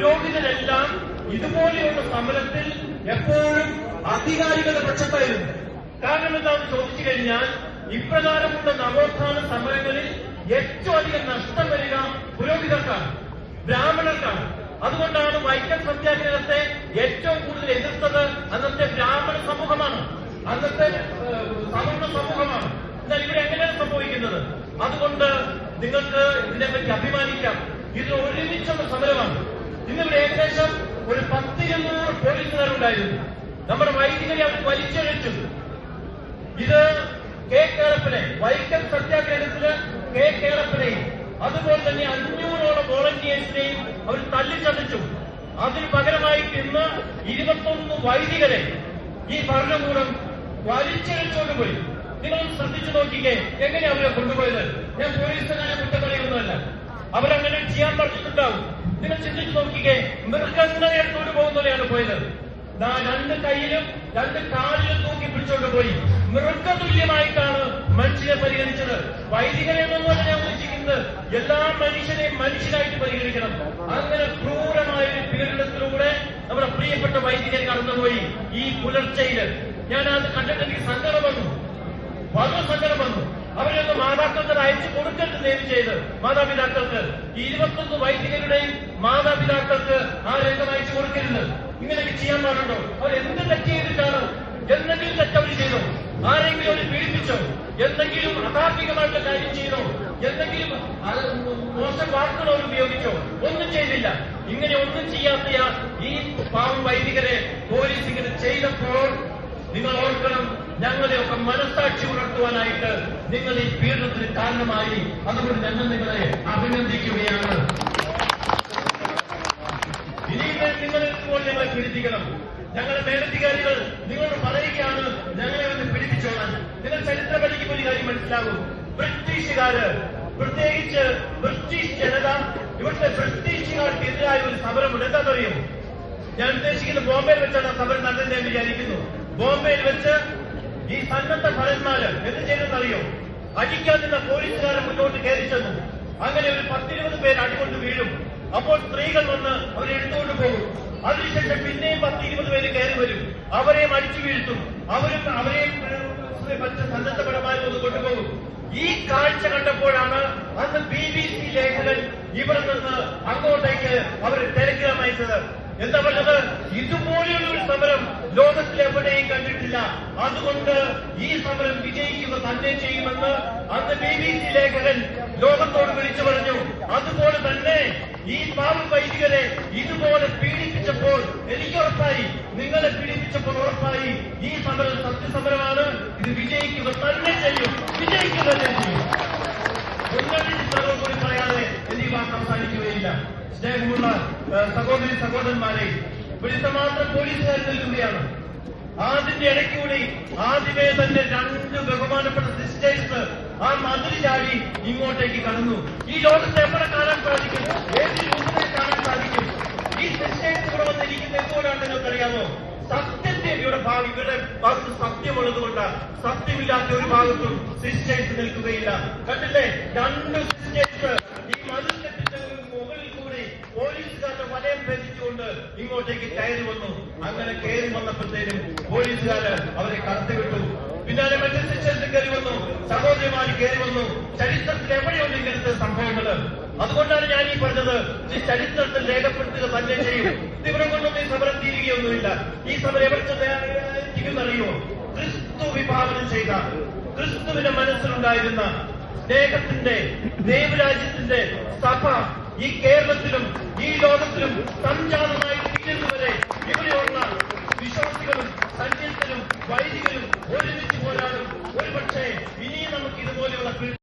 പുരോഹിതരെല്ലാം ഇതുപോലെയുള്ള സമരത്തിൽ എപ്പോഴും അധികാരികളുടെ പക്ഷത്തായിരുന്നു. കാരണം എന്താണെന്ന് ചോദിച്ചു കഴിഞ്ഞാൽ ഇപ്രകാരമുള്ള നവോത്ഥാന സമരങ്ങളിൽ ഏറ്റവും അധികം നഷ്ടം വരിക പുരോഹിതർക്കാണ് ബ്രാഹ്മണർക്കാണ്. അതുകൊണ്ടാണ് വൈക്കം സത്യാഗ്രഹത്തെ ഏറ്റവും കൂടുതൽ എതിർത്തത് അന്നത്തെ ബ്രാഹ്മണ സമൂഹമാണ് അന്നത്തെ സവർണ സമൂഹമാണ്. എന്നാൽ ഇവിടെ എങ്ങനെയാണ് സംഭവിക്കുന്നത്? അതുകൊണ്ട് നിങ്ങൾക്ക് ഇതിനെപ്പറ്റി അഭിമാനിക്കാം. ഇത് ഒരുമിച്ചുള്ള സമരമാണ്. ഇന്നിവിടെ ഏകദേശം ഒരു പത്ത് ഇരുന്നൂറ് പോലീസുകാരുണ്ടായിരുന്നു. നമ്മുടെ വൈദികരെ അവർ വലിച്ചഴിച്ചു. ഇത് കെ കേളപ്പനെ വൈക്കം സത്യാഗ്രഹത്തിൽ കെ കേളപ്പനെയും അതുപോലെ തന്നെ അഞ്ഞൂറോളം വോളണ്ടിയേഴ്സിനെയും അവർ തല്ലിച്ചതച്ചു. അതിന് പകരമായിട്ട് ഇന്ന് ഇരുപത്തൊന്ന് വൈദികരെ ഈ ഭരണകൂടം വലിച്ചഴിച്ചുകൊണ്ട് പോയി. നിങ്ങൾ ശ്രദ്ധിച്ചു നോക്കിക്കേ എങ്ങനെ അവരെ കൊണ്ടുപോയത്? ഞാൻ പോലീസുകാരെ കുറ്റം പറയുന്നതല്ല. അവരങ്ങനെ ചെയ്യാൻ പറഞ്ഞിട്ടുണ്ടാവും. നിങ്ങൾ ചിന്തിച്ചു നോക്കിക്കേ മൃഗങ്ങളെ എടുത്തുകൊണ്ട് പോകുന്നവരെയാണ് പോയത്. രണ്ട് കൈയിലും രണ്ട് കാലിലും തൂക്കി പിടിച്ചോണ്ട് പോയി. മൃഗതുല്യമായിട്ടാണ് മനുഷ്യനെ പരിഗണിച്ചത്. വൈദികരെ എന്നൊന്നും ഞാൻ ഉദ്ദേശിക്കുന്നത്. എല്ലാ മനുഷ്യനെയും മനുഷ്യനായിട്ട് പരിഗണിക്കണം. അങ്ങനെ ക്രൂരമായ ഒരു പീഡനത്തിലൂടെ നമ്മുടെ പ്രിയപ്പെട്ട വൈദികൻ കടന്നുപോയി ഈ പുലർച്ചയിൽ. ഞാൻ അത് കണ്ടിട്ട് സങ്കടം വന്നു. വളരെ സങ്കടം വന്നു. അവരൊന്ന് മാതാക്കൾക്ക് അയച്ചു കൊടുക്കരുത് ദയവ് ചെയ്ത് മാതാപിതാക്കൾക്ക് ഇരുപത്തൊന്ന് വൈദികരുടെയും മാതാപിതാക്കൾക്ക് ആ രംഗം അയച്ചു കൊടുക്കരുത്. ഇങ്ങനെയൊക്കെ ചെയ്യാൻ പാടുണ്ടോ? അവർ എന്ത് തെറ്റ് ചെയ്തിട്ടാണ് എന്തെങ്കിലും തെറ്റവർ ചെയ്തോ? ആരെങ്കിലും അവർ പീഡിപ്പിച്ചോ? എന്തെങ്കിലും അധാർമികമായിട്ടുള്ള കാര്യം ചെയ്തോ? എന്തെങ്കിലും മോശം വാക്കുകൾ അവർ ഉപയോഗിച്ചോ? ഒന്നും ചെയ്തില്ല. ഇങ്ങനെ ഒന്നും ചെയ്യാത്ത ഈ പാവം വൈദികരെ പോലീസ് ഇങ്ങനെ ചെയ്തപ്പോൾ നിങ്ങൾ ഓർക്കണം ഞങ്ങളെയൊക്കെ മനസ്സാക്ഷി ഉണർത്തുവാനായിട്ട് നിങ്ങൾ ഈ പീഡനത്തിന് കാരണമായി. അതുകൊണ്ട് ഞങ്ങൾ നിങ്ങളെ അഭിനന്ദിക്കുകയാണ്. ഞങ്ങളെ പീഡിപ്പിക്കണം. ഞങ്ങളുടെ മേലധികാരികൾ നിങ്ങളോട് പറയുകയാണ് ഞങ്ങളെ ഒന്ന് പീഡിപ്പിച്ചോളാൻ. നിങ്ങൾ ചരിത്ര പഠിക്കുമ്പോൾ ഒരു കാര്യം മനസ്സിലാകും. ബ്രിട്ടീഷുകാര് പ്രത്യേകിച്ച് ബ്രിട്ടീഷ് ജനത ഇവിടുത്തെ ബ്രിട്ടീഷുകാർക്കെതിരായ ഒരു സമരമുണ്ട്. പറയും ഞാൻ ഉദ്ദേശിക്കുന്നത് ബോംബെയിൽ വെച്ചാണ് ആ സമരം നടന്നത് ഞാൻ വിചാരിക്കുന്നു. ബോംബെയിൽ വെച്ച് ഈ സന്നദ്ധ ഭരന്മാര് എന്ത് ചെയ്തെന്നറിയോ? അടിക്കാൻ പോലീസുകാരെ മുന്നോട്ട് കയറി ചെന്നു. അങ്ങനെ ഒരു പത്തിരുപത് പേര് അടികൊണ്ട് വീഴും. അപ്പോൾ സ്ത്രീകൾ വന്ന് അവരെ എടുത്തുകൊണ്ട് പോകും. അതിനുശേഷം പിന്നെയും പത്ത് ഇരുപത് പേര് കയറി വരും. അവരെയും അടിച്ചു വീഴ്ത്തും. അവരും അവരെയും ഏഹ്, മറ്റ് സന്നദ്ധ ഭടന്മാരും ഒന്ന് കൊണ്ടുപോകും. ഈ കാഴ്ച കണ്ടപ്പോഴാണ് അന്ന് ബി ബി സി ലേഖകൻ ഇവിടെ നിന്ന് അങ്ങോട്ടേക്ക് അവർ ടെലിഗ്രാം അയച്ചത് എന്താ പറഞ്ഞത്? ഇതുപോലെയുള്ള ഒരു സമരം ലോകത്തിൽ എവിടെയും കണ്ടിട്ടില്ല. അതുകൊണ്ട് ഈ സമരം വിജയിക്കുക തന്നെ ചെയ്യുമെന്ന് അന്ന് ബി ബി സി ലേഖകൻ ലോകത്തോട് വിളിച്ചു പറഞ്ഞു. അതുപോലെ തന്നെ ഈ പാവി വൈദികരെ ഇതുപോലെ പീഡിപ്പിച്ചപ്പോൾ എനിക്ക് ഉറപ്പായി നിങ്ങളെ പീഡിപ്പിച്ചപ്പോൾ ഉറപ്പായി. ഈ സമരം സത്യസമരമാണ്. ഇത് വിജയിക്കുക തന്നെ ചെയ്യും. വിജയിക്കുക തന്നെ ചെയ്യും. ഒന്നടി ചിത്രങ്ങൾ കൂടി പറയാതെ എന്നീ വാക്ക് അവസാനിക്കുകയില്ല. സ്നേഹമുള്ള സഹോദരി സഹോദരന്മാരെ ഇവിടുത്തെ മാത്രം പോലീസുകാർ നിൽക്കുകയാണ്. അതിന്റെ ഇടയ്ക്കൂടി ആദ്യമേ തന്നെ രണ്ട് ബഹുമാനപ്പെട്ട സിസ്റ്റേഴ്സ് ആ മതിൽ ചാടി ഇങ്ങോട്ടേക്ക് കടന്നു. ഈ ലോകത്ത് കാണാൻ സാധിക്കും ഈ സിസ്റ്റേഴ്സ് ഇവിടെ വന്നിരിക്കുന്ന എന്തുകൊണ്ടാണ് നിങ്ങൾക്കറിയാമോ സത്യത്തെ ഇവിടെ ഇവിടെ ഭാഗത്ത് സത്യമുള്ളത് സത്യമില്ലാത്ത ഒരു ഭാഗത്തും സിസ്റ്റേഴ്സ് നിൽക്കുകയില്ല കണ്ടില്ലേ രണ്ട് സിസ്റ്റേഴ്സ് ഈ മതിൽക്കെട്ടിന്റെ മുകളിൽ കൂടി പോലീസുകാരുടെ വലയം ഭേദിച്ചുകൊണ്ട് ഇങ്ങോട്ടേക്ക് കയറി വന്നു അങ്ങനെ കയറി വന്നപ്പോഴത്തേനും പോലീസുകാര് അവരെ കടത്തിവിട്ടു പിന്നാലെ മറ്റു സിസ്റ്റേഴ്സ് കയറി വന്നു സഹോദരിമാര് കയറി വന്നു ചരിത്രത്തിൽ എവിടെയുണ്ട് ഇങ്ങനത്തെ സംഭവങ്ങൾ അതുകൊണ്ടാണ് ഞാൻ ഈ പറഞ്ഞത്. ഈ ചരിത്രത്തിൽ രേഖപ്പെടുത്തുക തന്നെ ചെയ്യും ഇവിടെ കൊണ്ടൊന്നും ഈ സമരം തീരുകയൊന്നുമില്ല. ഈ സമരം എവിടെ ചെന്നറിയോ ക്രിസ്തു വിഭാവനം ചെയ്ത ക്രിസ്തുവിന്റെ മനസ്സിലുണ്ടായിരുന്ന ദേഹത്തിന്റെ ദൈവരാജ്യത്തിന്റെ സഭ ഈ കേരളത്തിലും ഈ ലോകത്തിലും സംജാതമായി തീരുന്നവരെ